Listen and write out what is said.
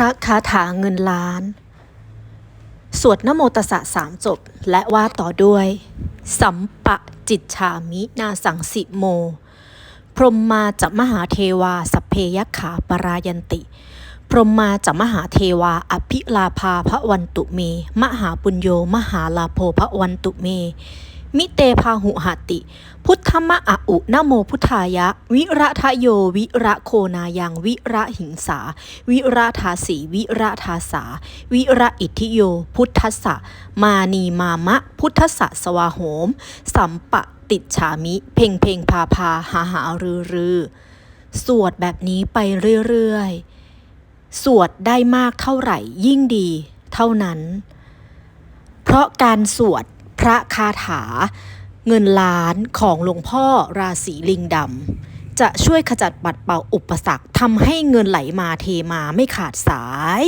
พระคาถาเงินล้าน สวดนโมตสสะสามจบ และว่าต่อด้วย สัมปะจิตฉามินาสังสิโม พรหมมาจะมหาเทวาสัพเพยขาปรายันติ พรหมมาจะมหาเทวาอภิลาภาพระวันตุเม มหาปุญโยมหาลาโภพระวันตุเม มิเตพาหุหติ พุทธมะอะอุนโมพุทธายะ วิระทะโย วิระโคนายัง วิระหิงสา วิระทาสีวิระทาสา วิระอิทธิโย พุทธสะมานีมามะ พุทธสะสวาโหม สัมปะติดฉามิ เพ่งเพ่งพาพาหาหารือรือสวดแบบนี้ไปเรื่อยๆ สวดได้มากเท่าไหร่ยิ่งดีเท่านั้น เพราะการสวด ระคาถา เงินล้านของหลวงพ่อราศีลิงดำจะช่วยขจัดปัดเป่าอุปสรรคทำให้เงินไหลมาเทมาไม่ขาดสาย